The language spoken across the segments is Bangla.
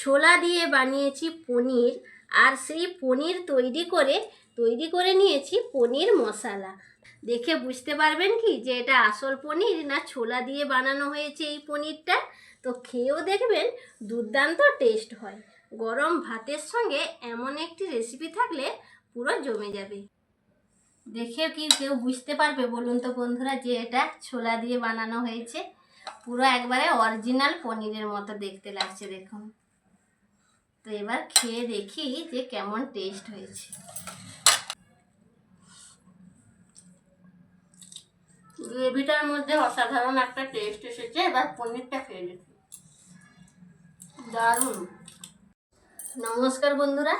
ছোলা দিয়ে বানিয়েছি পনির আর সেই পনির তৈরি করে তৈরি করে নিয়েছি পনির মশলা। দেখে বুঝতে পারবেন কি যে এটা আসল পনির না ছোলা দিয়ে বানানো হয়েছে এই পনিরটা? তো খেয়েও দেখবেন দুর্দান্ত টেস্ট হয়। গরম ভাতের সঙ্গে এমন একটি রেসিপি থাকলে পুরো জমে যাবে। দেখে কি কেউ বুঝতে পারবে বলুন তো বন্ধুরা যে এটা ছোলা দিয়ে বানানো হয়েছে? পুরো একবারে অরিজিনাল পনিরের মতো দেখতে লাগছে, দেখুন। তো এবার খেয়ে দেখি যে কেমন টেস্ট হয়েছে। গ্রেভিটার মধ্যে অসাধারণ একটা টেস্ট এসেছে, এবার পনিরটা খেয়ে দেখি। দারুণ। নমস্কার বন্ধুরা,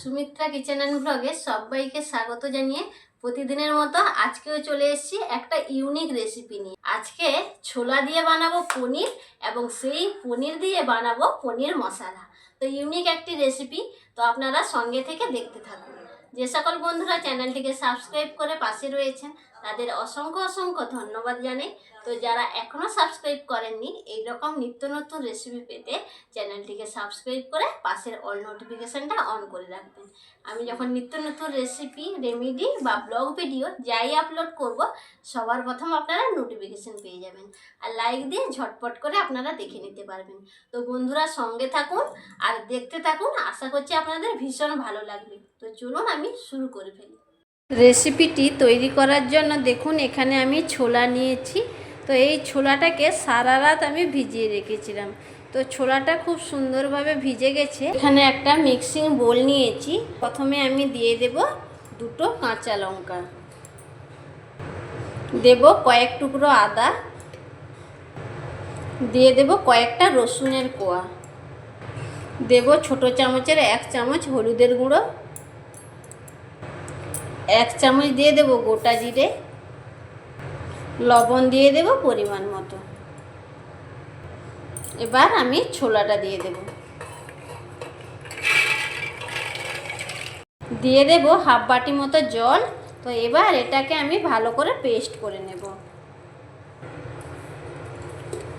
সুমিত্রা কিচেন অ্যান্ড ব্লগে সবাইকে স্বাগত জানিয়ে প্রতিদিনের মতো আজকেও চলে এসেছি একটা ইউনিক রেসিপি নিয়ে। আজকে ছোলা দিয়ে বানাবো পনির এবং সেই পনির দিয়ে বানাবো পনির মশলা। তো ইউনিক একটি রেসিপি তো আপনারা সঙ্গে থেকে দেখতে থাকুন। যে সকল বন্ধুরা চ্যানেলটিকে সাবস্ক্রাইব করে পাশে রয়েছেন, তাদের অসংখ্য অসংখ্য ধন্যবাদ জানাই। তো যারা এখনও সাবস্ক্রাইব করেননি এই রকম নিত্য নতুন রেসিপি পেতে চ্যানেলটিকে সাবস্ক্রাইব করে পাশের অল নোটিফিকেশানটা অন করে রাখবেন। আমি যখন নিত্য নতুন রেসিপি রেমিডি বা ব্লগ ভিডিও যাই আপলোড করব, সবার প্রথম আপনারা নোটিফিকেশান পেয়ে যাবেন আর লাইক দিয়ে ঝটপট করে আপনারা দেখে নিতে পারবেন। তো বন্ধুরা সঙ্গে থাকুন আর দেখতে থাকুন, আশা করছি আপনাদের ভীষণ ভালো লাগবে। তো চলুন আমি শুরু করে ফেলি। রেসিপিটি তৈরি করার জন্য দেখুন, এখানে আমি ছোলা নিয়েছি। তো এই ছোলাটাকে সারা রাত আমি ভিজিয়ে রেখেছিলাম। তো ছোলাটা খুব সুন্দরভাবে ভিজে গেছে। এখানে একটা মিক্সিং বোল নিয়েছি। প্রথমে আমি দিয়ে দেব দুটো কাঁচা লঙ্কা। দেব কয়েক টুকরো আদা। দিয়ে দেব কয়েকটা রসুনের কোয়া। দেব ছোট চামচের এক চামচ হলুদের গুঁড়ো। এক চামচ দিয়ে দেব গোটা জিরে। লবণ দিয়ে দেব পরিমাণ মতো। এবার আমি ছোলাটা দিয়ে দেব। দিয়ে দেব হাফ বাটি মতো জল। তো এবার এটাকে আমি ভালো করে পেস্ট করে নেব।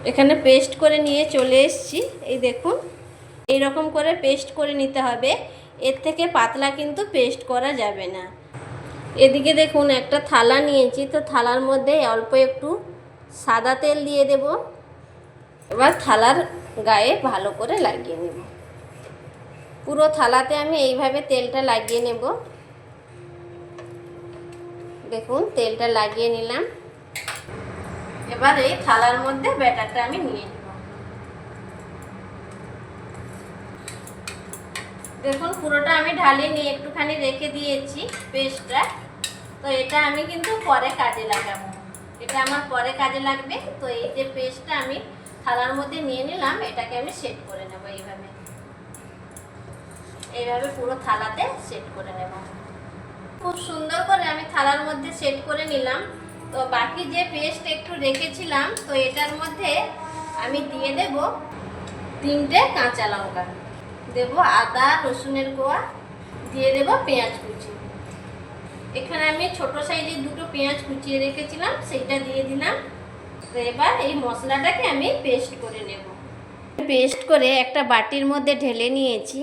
এখানে পেস্ট করে নিয়ে চলে এসেছি। এই দেখুন এই রকম করে পেস্ট করে নিতে হবে। এর থেকে পাতলা কিন্তু পেস্ট করা যাবে না। এদিকে দেখুন, একটা থালা নিয়েছি। তো থালার মধ্যে অল্প একটু সাদা তেল দিয়ে দেব। এবার থালার গায়ে ভালো করে লাগিয়ে নেব। পুরো থালাতে আমি এইভাবে তেলটা লাগিয়ে নেব। দেখুন, তেলটা লাগিয়ে নিলাম। এবার এই থালার মধ্যে ব্যাটারটা আমি নিয়ে নেব। দেখুন, পুরোটা আমি ঢালিয়ে নিয়ে একটুখানি রেখে দিয়েছি পেস্টটা। তো এটা আমি কিন্তু পরে কাজে লাগাবো। এটা আমার পরে কাজে লাগবে। তো এই যে পেস্টটা আমি থালার মধ্যে নিয়ে নিলাম, এটাকে আমি সেট করে নেব এইভাবে। এইভাবে পুরো থালাতে সেট করে নেব। খুব সুন্দর করে আমি থালার মধ্যে সেট করে নিলাম। তো বাকি যে পেস্ট একটু রেখেছিলাম, তো এটার মধ্যে আমি দিয়ে দেব তিনটে কাঁচা লঙ্কা। দেব আদা, রসুনের গোয়া দিয়ে দেব পেঁয়াজ কুচি। এখানে আমি ছোট সাইজের দুটো পেঁয়াজ কুচিয়ে রেখেছিলাম, সেইটা দিয়ে দিলাম। এবার এই মশলাটাকে আমি পেস্ট করে নেব। পেস্ট করে একটা বাটির মধ্যে ঢেলে নিয়েছি।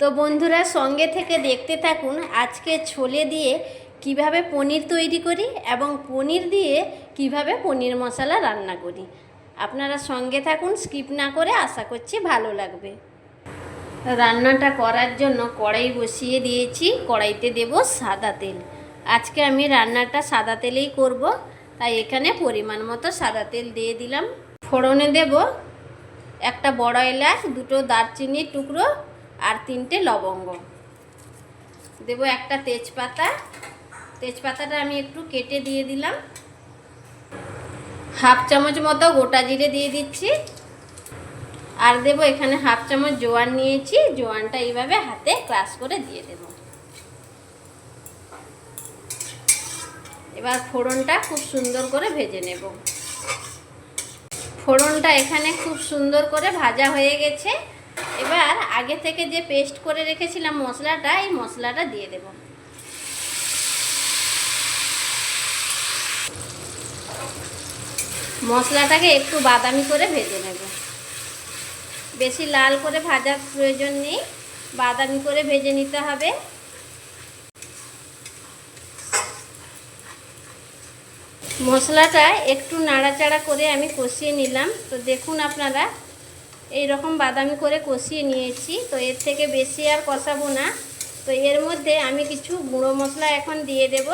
তো বন্ধুরা, সঙ্গে থেকে দেখতে থাকুন আজকে ছোলে দিয়ে কীভাবে পনির তৈরি করি এবং পনির দিয়ে কীভাবে পনির মশলা রান্না করি। আপনারা সঙ্গে থাকুন স্কিপ না করে আশা করছি ভালো লাগবে। রান্নাটা করার জন্য কড়াই বসিয়ে দিয়েছি। কড়াইতে দেব সাদা তেল। আজকে আমি রান্নাটা সাদা তেলেই করব। তাই এখানে পরিমাণ মতো সাদা তেল দিয়ে দিলাম। ফোড়নে দেব একটা বড় এলাচ, দুটো দারচিনির টুকরো আর তিনটে লবঙ্গ। দেব একটা তেজপাতা। তেজপাতাটা আমি একটু কেটে দিয়ে দিলাম। হাফ চামচ মতো গোটা জিরে দিয়ে দিচ্ছি। আর দেবো এখানে হাফ চামচ জোয়ান নিয়েছি। জোয়ানটা এইভাবে হাতে ক্রাশ করে দিয়ে দেব। এবার ফোড়নটা খুব সুন্দর করে ভেজে নেব। ফোড়নটা এখানে খুব সুন্দর করে ভাজা হয়ে গেছে। এবার আগে থেকে যে পেস্ট করে রেখেছিলাম মশলাটা, এই মশলাটা দিয়ে দেব। মশলাটাকে একটু বাদামি করে ভেজে নেব। বেশি লাল করে ভাজার প্রয়োজন নেই। বাদামি করে ভেজে নিতে হবে। মশলাটা একটু নাড়াচাড়া করে আমি কষিয়ে নিলাম। তো দেখুন আপনারা এই রকম বাদামি করে কষিয়ে নিয়েছি। তো এর থেকে বেশি আর কষাবো না। তো এর মধ্যে আমি কিছু গুঁড়ো মশলা এখন দিয়ে দেব।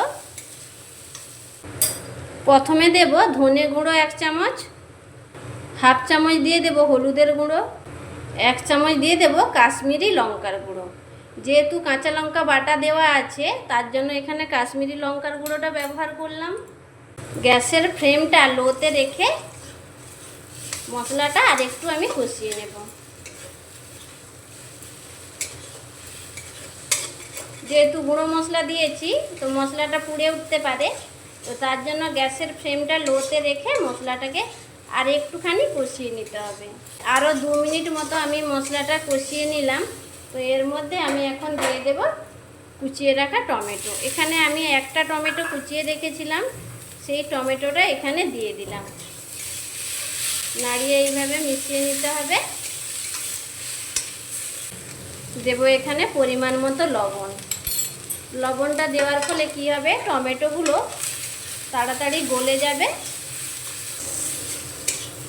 প্রথমে দেব ধনে গুঁড়ো এক চামচ, হাফ চামচ দিয়ে দেব হলুদের গুঁড়ো, এক চামচ দিয়ে দেব কাশ্মীরি লঙ্কার গুঁড়ো। যেহেতু কাঁচা লঙ্কা বাটা দেওয়া আছে, তার জন্য এখানে কাশ্মীরি লঙ্কার গুঁড়োটা ব্যবহার করলাম। গ্যাসের ফ্লেমটা লোতে রেখে মশলাটা আর একটু আমি কষিয়ে নেব। যেহেতু গুঁড়ো মশলা দিয়েছি, তো মশলাটা পুড়ে উঠতে পারে, তো তার জন্য গ্যাসের ফ্লেমটা লোতে রেখে মশলাটাকে আর একটুখানি কষিয়ে নিতে হবে। আরও দু মিনিট মতো আমি মশলাটা কষিয়ে নিলাম, তো এর মধ্যে আমি এখন দিয়ে দেব কুচিয়ে রাখা টমেটো। এখানে আমি একটা টমেটো কুচিয়ে রেখেছিলাম সেই টমেটোটা এখানে দিয়ে দিলাম। নাড়িয়ে এইভাবে মিশিয়ে নিতে হবে। দেব এখানে পরিমাণ মতো লবণ। লবণটা দেওয়ার ফলে কি হবে? টমেটোগুলো তাড়াতাড়ি গলে যাবে।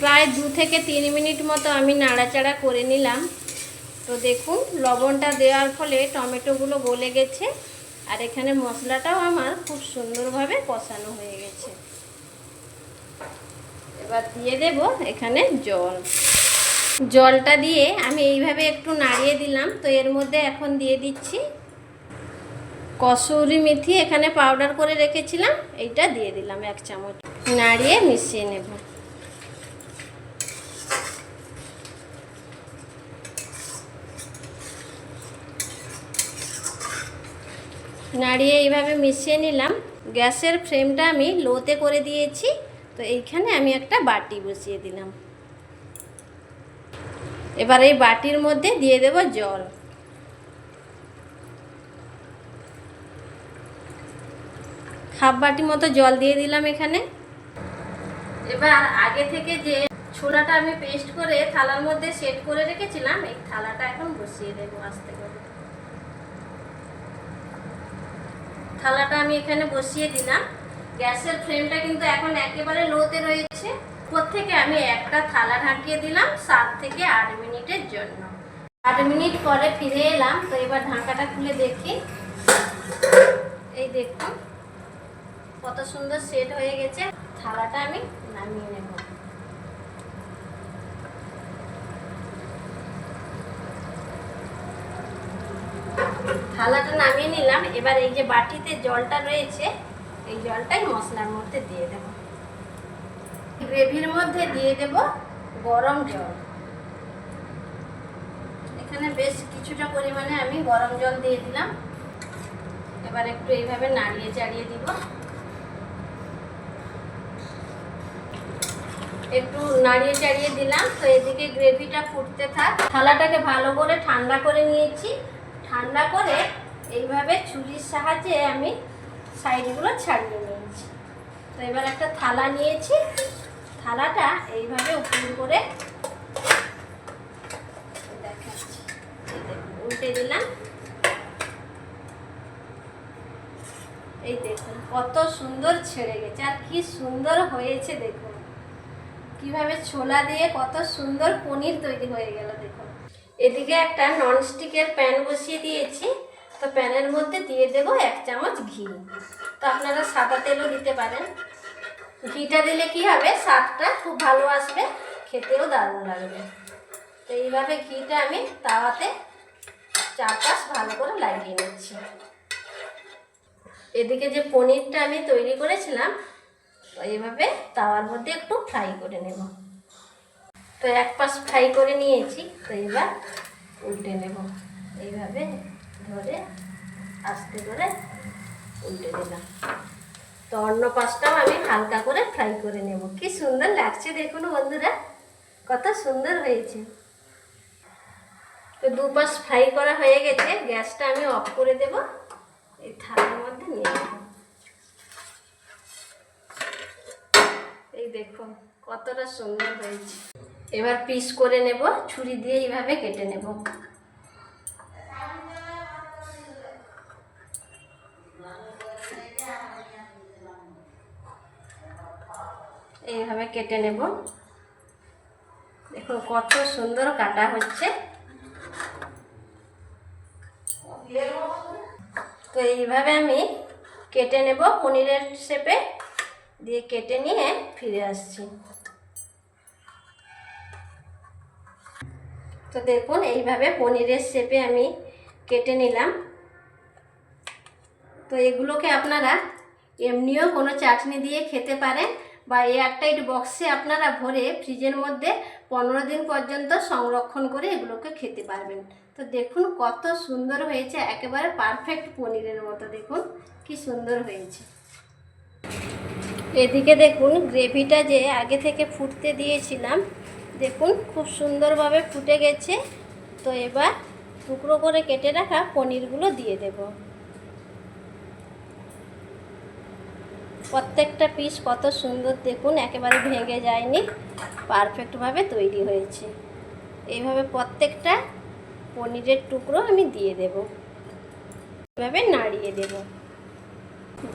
প্রায় দু থেকে তিন মিনিট মতো আমি নাড়াচাড়া করে নিলাম। তো দেখুন, লবণটা দেওয়ার ফলে টমেটোগুলো গলে গেছে। আর এখানে মশলাটাও আমার খুব সুন্দরভাবে কষানো হয়ে গেছে। এবার দিয়ে দেব এখানে জল। জলটা দিয়ে আমি এইভাবে একটু নাড়িয়ে দিলাম, তো এর মধ্যে এখন দিয়ে দিচ্ছি কসুরি মেথি। এখানে পাউডার করে রেখেছিলাম, এইটা দিয়ে দিলাম এক চামচ। নাড়িয়ে মিশিয়ে নেব। নাড়িয়ে এইভাবে মিশিয়ে নিলাম। গ্যাসের ফ্লেমটা আমি লোতে করে দিয়েছি। তো এইখানে আমি একটা বাটি বসিয়ে দিলাম। এবার এই বাটির মধ্যে দিয়ে দেব জল। হাফ বাটি মতো জল দিয়ে দিলাম এখানে। এবার আগে থেকে যে ছোলাটা আমি পেস্ট করে থালার মধ্যে সেট করে রেখেছিলাম, এই থালাটা এখন বসিয়ে দেবো আস্তে করে। থালাটা আমি এখানে বসিয়ে দিলাম। গ্যাসের ফ্লেমটা কিন্তু এখন একেবারে লোতে রয়েছে। থেকে আমি একটা থালা ঢাকিয়ে দিলাম সাত থেকে আট মিনিটের জন্য। আট মিনিট পরে ফিরে এলাম, তো এবার ঢাকাটা খুলে দেখি। এই দেখুন, কত সুন্দর সেট হয়ে গেছে। থালাটা আমি নামিয়ে নেব। থালাটা নামিয়ে নিলাম। এবার এই যে বাটিতে জলটা রয়েছে, এই জলটাই মশলার মধ্যে দিয়ে দেব। গ্রেভির মধ্যে দিয়ে দেব গরম জল। এখানে বেশ কিছুটা পরিমাণে আমি গরম জল দিয়ে দিলাম। এবার একটু এইভাবে নাড়িয়ে চাড়িয়ে দিব। একটু নাড়িয়ে চাড়িয়ে দিলাম। তো এদিকে গ্রেভিটা ফুটতে থাক। থালাটাকে ভালো করে ঠান্ডা করে নিয়েছি। ঠান্ডা করে এইভাবে ছুরির সাহায্যে আমি সাইডগুলো ছাড়িয়ে নিয়েছি। তো এবার একটা থালা নিয়েছি। থালাটা এইভাবে উপর করে উল্টে দিলাম। এই দেখুন, কত সুন্দর ছেড়ে গেছে, আর কি সুন্দর হয়েছে দেখুন। কীভাবে ছোলা দিয়ে কত সুন্দর পনির তৈরি হয়ে গেল দেখুন। এদিকে একটা ননস্টিকের প্যান বসিয়ে দিয়েছি। তো প্যানের মধ্যে দিয়ে দেবো এক চামচ ঘি। তো আপনারা সাদা তেলও দিতে পারেন। ঘিটা দিলে কি হবে? স্বাদটা খুব ভালো আসবে, খেতেও দারুণ লাগবে। তো এইভাবে ঘিটা আমি তাওয়াতে চারপাশ ভালো করে লাগিয়ে নিচ্ছি। এদিকে যে পনিরটা আমি তৈরি করেছিলাম, তো এইভাবে তাওয়ার মধ্যে একটু ফ্রাই করে নেব। তো এক পাশ ফ্রাই করে নিয়েছি, তো এবার উল্টে নেব। এইভাবে ধরে আস্তে করে উল্টে দিলাম। তো অন্য পাশটাও আমি হালকা করে ফ্রাই করে নেব। কি সুন্দর লাগছে দেখুন বন্ধুরা, কত সুন্দর হয়েছে। তো দুপাশ ফ্রাই করা হয়ে গেছে, গ্যাসটা আমি অফ করে দেব। এই থালার মধ্যে নিয়ে নেব। এই দেখুন, কতটা সুন্দর হয়েছে। এবার পিস করে নেব, ছুরি দিয়ে এইভাবে কেটে নেব। এইভাবে কেটে নেব। দেখুন কত সুন্দর কাটা হচ্ছে। তো এইভাবে আমি কেটে নেব, পনিরের শেপে দিয়ে কেটে নিয়ে ফিরে আসছি। তো দেখুন, এইভাবে পনিরের শেপে আমি কেটে নিলাম। তো এগুলোকে আপনারা এমনিও কোনো চাটনি দিয়ে খেতে পারেন বা এয়ারটাইট বক্সে আপনারা ভরে ফ্রিজের মধ্যে পনেরো দিন পর্যন্ত সংরক্ষণ করে এগুলোকে খেতে পারবেন। তো দেখুন, কত সুন্দর হয়েছে, একেবারে পারফেক্ট পনিরের মতো। দেখুন, কি সুন্দর হয়েছে। এদিকে দেখুন গ্রেভিটা যে আগে থেকে ফুটতে দিয়েছিলাম দেখুন, খুব সুন্দরভাবে ফুটে গেছে। তো এবার টুকরো করে কেটে রাখা পনিরগুলো দিয়ে দেব। প্রত্যেকটা পিস কত সুন্দর দেখুন, একেবারে ভেঙে যায়নি পারফেক্টভাবে তৈরি হয়েছে। এইভাবে প্রত্যেকটা পনিরের টুকরো আমি দিয়ে দেব। এভাবে নাড়িয়ে দেবো।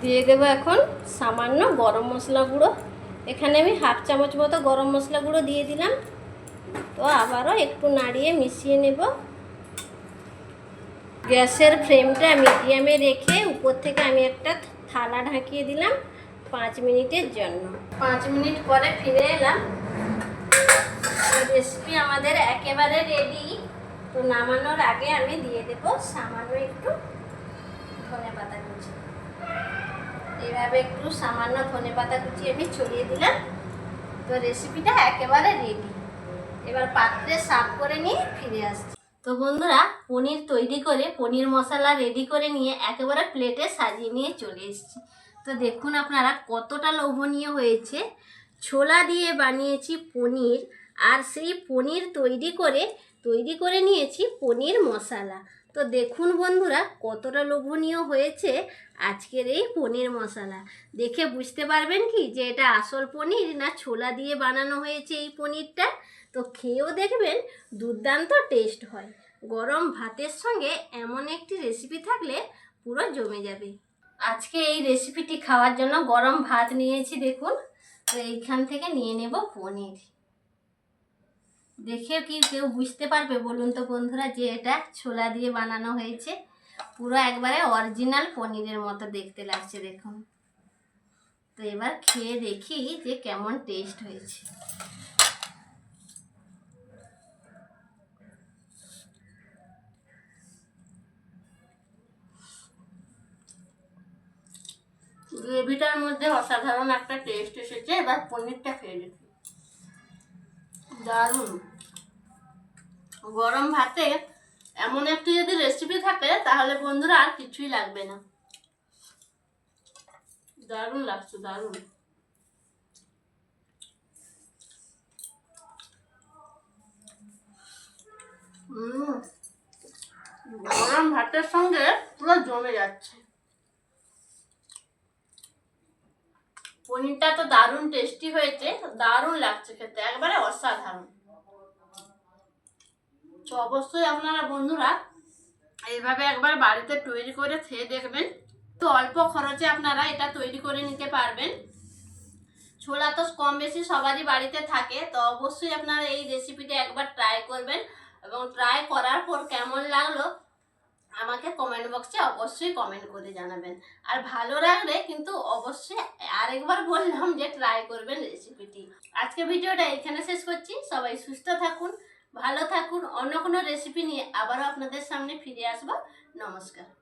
দিয়ে দেবো এখন সামান্য গরম মশলা গুঁড়ো। এখানে আমি হাফ চামচ মতো গরম মশলা গুঁড়ো দিয়ে দিলাম। তো আবারও একটু নাড়িয়ে মিশিয়ে নেব। গ্যাসের ফ্লেমটা মিডিয়ামে রেখে উপর থেকে আমি একটা থালা ঢাকিয়ে দিলাম পাঁচ মিনিটের জন্য। পাঁচ মিনিট পরে ফিরে এলাম। রেসিপি আমাদের একেবারে রেডি তো নামানোর আগে আমি দিয়ে দেবো সামান্য একটু ধনে পাতা এইভাবে একটু সামান্য ধনে পাতা কুচি আমি ছড়িয়ে দিলাম। তো রেসিপিটা একেবারে রেডি এবার পাত্রে সাফ করে নিয়ে ফিরে আসছি। তো বন্ধুরা, পনির তৈরি করে, পনির মশলা রেডি করে নিয়ে একেবারে প্লেটে সাজিয়ে নিয়ে চলে এসেছি। তো দেখুন আপনারা কতটা লোভনীয় হয়েছে। ছোলা দিয়ে বানিয়েছি পনির, আর সেই পনির তৈরি করে তৈরি করে নিয়েছি পনির মশলা। তো দেখুন বন্ধুরা, কতটা লোভনীয় হয়েছে আজকের এই পনির মশলা। দেখে বুঝতে পারবেন কি যে এটা আসল পনির না ছোলা দিয়ে বানানো হয়েছে এই পনিরটা? তো খেয়েও দেখবেন দুর্দান্ত টেস্ট হয়। গরম ভাতের সঙ্গে এমন একটি রেসিপি থাকলে পুরো জমে যাবে। আজকে এই রেসিপিটি খাওয়ার জন্য গরম ভাত নিয়েছি দেখুন। তো এইখান থেকে নিয়ে নেব পনির। দেখে কি কেউ বুঝতে পারবে? বলুন তো বন্ধুরা যে এটা ছোলা দিয়ে বানানো হয়েছে। পুরো একবারে অরিজিনাল পনিরের মতো দেখতে লাগছে, দেখুন। তো এবার খেয়ে দেখি যে কেমন টেস্ট হয়েছে। গ্রেভিটার মধ্যে অসাধারণ একটা টেস্ট এসেছে। এবার পনিরটা খেয়ে দেখি। দারুণ। গরম ভাতে এমন একটি যদি রেসিপি থাকে, তাহলে বন্ধুরা আর কিছুই লাগবে না। দারুণ লাগছে, দারুণ। গরম ভাতের সঙ্গে পুরো জমে যাচ্ছে। পনিরটা তো দারুণ টেস্টি হয়েছে, দারুণ লাগছে খেতে, একবারে অসাধারণ। তো অবশ্যই আপনারা বন্ধুরা এইভাবে একবার বাড়িতে তৈরি করে খেয়ে দেখবেন। তো অল্প খরচে আপনারা এটা তৈরি করে নিতে পারবেন। ছোলা তো কম বেশি সবারই বাড়িতে থাকে, তো অবশ্যই আপনারা এই রেসিপিটা একবার ট্রাই করবেন এবং ট্রাই করার পর কেমন লাগল আমাকে কমেন্ট বক্সে অবশ্যই কমেন্ট করে জানাবেন। আর ভালো লাগলে কিন্তু অবশ্যই আরেকবার বললাম যে ট্রাই করবেন রেসিপিটি আজকে ভিডিওটা এখানে শেষ করছি। সবাই সুস্থ থাকুন। ভালো থাকুন। অন্য কোনো রেসিপি নিয়ে আবারও আপনাদের সামনে ফিরে আসব। নমস্কার।